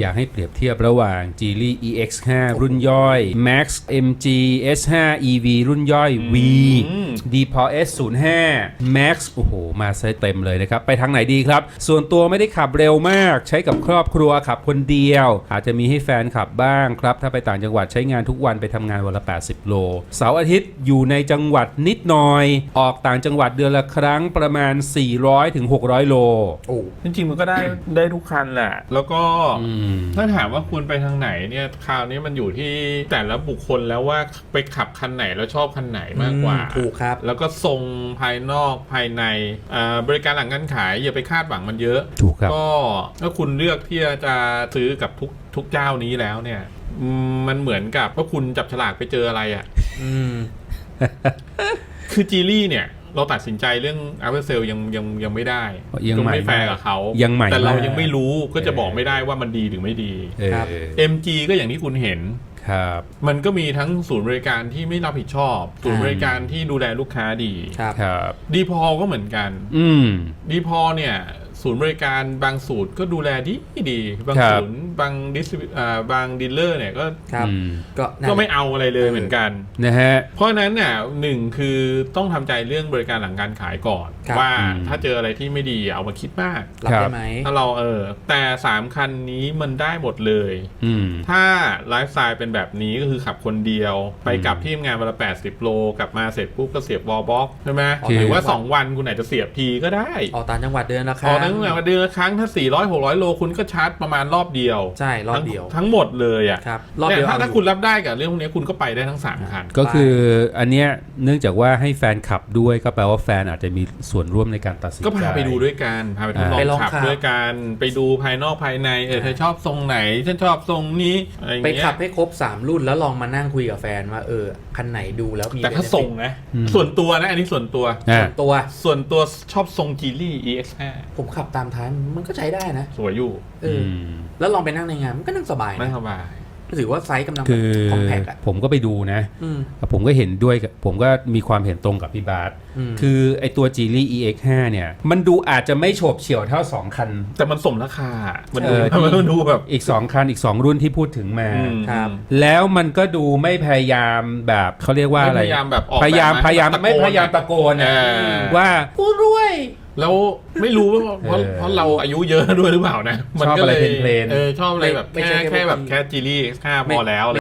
อยากให้เปรียบเทียบระหว่าง g e l y EX5 รุ่นย่อย Max MG S5 EV รุ่นย่อย V อืม d p o S05 Max โอ้โห มาซะเต็มเลยนะครับ ไปทางไหนดีครับ ส่วนตัวไม่ได้ขับเร็วมาก ใช้กับครอบครัวขับคนเดียว อาจจะมีให้แฟนขับบ้างครับ ถ้าไปต่างจังหวัดใช้งานทุกวันไปทำงานวันละ 80 โล เสาร์อาทิตย์อยู่ในจังหวัดนิดหน่อย ออกต่างจังหวัดเดือนละครั้งประมาณ 400ถึง600 โล โอ้จริงๆมันก็ได้ได้ทุกคันแหละ แล้วก็ อืมถ้าถามว่าควรไปทางไหนเนี่ยคราวนี้มันอยู่ที่แต่ละบุคคลแล้วว่าไปขับคันไหนแล้วชอบคันไหนมากกว่าอืมถูกครับ แล้วก็ทรงภายนอกภายในอ่าบริการหลังการขายอย่าไปคาดหวังมันเยอะถูกครับก็ถ้าคุณเลือกที่จะซื้อกับทุกทุกเจ้านี้แล้วเนี่ยอืมมันเหมือนกับว่าคุณจับฉลากไปเจออะไรอะ่ะอืมคือจีรี่เนี่ย เราตัดสินใจเรื่อง a อ e r เซลยังยังยังไม่ได้ยังใหม่ไม่แฟร์กับเขายังใหม่แต่เรามากยังไม่รู้ก็จะเออบอกไม่ได้ว่ามันดีหรือไม่ดีเออครับ MG ก็อย่างที่คุณเห็นครับมันก็มีทั้งศูนย์บริการที่ไม่รับผิดชอบ ศูนย์บริการที่ดูแลลูกค้าดีครับครับดีพอก็เหมือนกัน อืมดีพอเนี่ย ศูนย์บริการบางสูตรก็ดูแลดีดีบางครับศูนย์บางดิสอ่าบางดีลเลอร์เนี่ยก็ครับอืมก็นั่นก็แหละไม่เอาอะไรเลยเออเหมือนกันนะฮะเพราะฉะนั้นเนี่ยหนึ่งคือต้องทำใจเรื่องบริการหลังการขายก่อนครับว่าอืมถ้าเจออะไรที่ไม่ดีเอามาคิดมากรับครัได้บไหมถ้าเราเออแต่สามคันนี้มันได้หมดเลยอืมถ้าไลฟ์สไตล์เป็นแบบนี้ก็คือขับคนเดียว ไปกลับที่ทำงานวันละ80โลกลับมาเสร็จปุ๊บก็เสียบวอลบ็อกใช่ไหมคือหรือว่า2วันคุณอาจจะเสียบทีก็ได้ออกต่างจังหวัดเดือนละคพอรั้งตั้งแต่เดือนละครั้งถ้า 400 600 โลคุณก็ชาร์จประมาณรอบเดียว ใช่ รอบทั้งเดียว ทั้งหมดเลยอะครับรอบเนี่เดียยวถ้าเอถ้าอยู่คุณรับได้กับเรื่องพวกนี้คุณก็ไปได้ทั้งสามคันก็คืออันเนี้ยเนื่องจากว่าให้แฟนขับด้วยก็แปลว่าแฟนอาจจะมีส่วนร่วมในการตัดสินใจก็พาไปดูด้วยกันพาไปทดลอไปงลองขับขับด้วยกันไปดูภายนอกภายในเอออ่าเธอชอบทรงไหนฉันชอบทรงนี้อะไรอย่างไปเงี้ยขับให้ครบ 3 รุ่นแล้วลองมานั่งคุยกับแฟนว่าเออคันไหนดูแล้วมีแต่ถ้า benefit ทรงนะส่วนตัวนะอันนี้ส่วนตัวอ่าตัวส่วนตัวชอบทรงจีลี่ EX5 ผมขับตามท้ายมันก็ใช้ได้นะสวยอยู่เอออมแล้วลองไปนั่งในงานมันก็นั่งสบายไม่นะสบาย ถือว่าไซส์กำลังคือคอมแพคอะผมก็ไปดูนะ อืมผมก็เห็นด้วยกับผมก็มีความเห็นตรงกับพี่บาสอืมคือไอตัว g e l y EX5 เนี่ย มันดูอาจจะไม่โฉบเฉี่ยวเท่า 2 คัน แต่มันสมราคา มันดูเออมันดูแบบอีก 2 คันอีก 2 รุ่นที่พูดถึงมา อืมครับแล้วมันก็ดูไม่พยายามแบบเขาเรียกว่าอะไรไม่พยายามแบบออกพยายามแบบพยายามตะโกนไม่พยายามตะโกนเออะอว่ากูรวย แล้วไม่รู้ว่าเพราะเออเพราะเราอายุเยอะด้วยหรือเปล่านะ มัชอบก็อะไรเลยเพลนๆ เออชอบอะไรแบบไม่แค่ใช่แค่แค่แบบพวกแค่จีลี่ X5 พอแล้วอะไร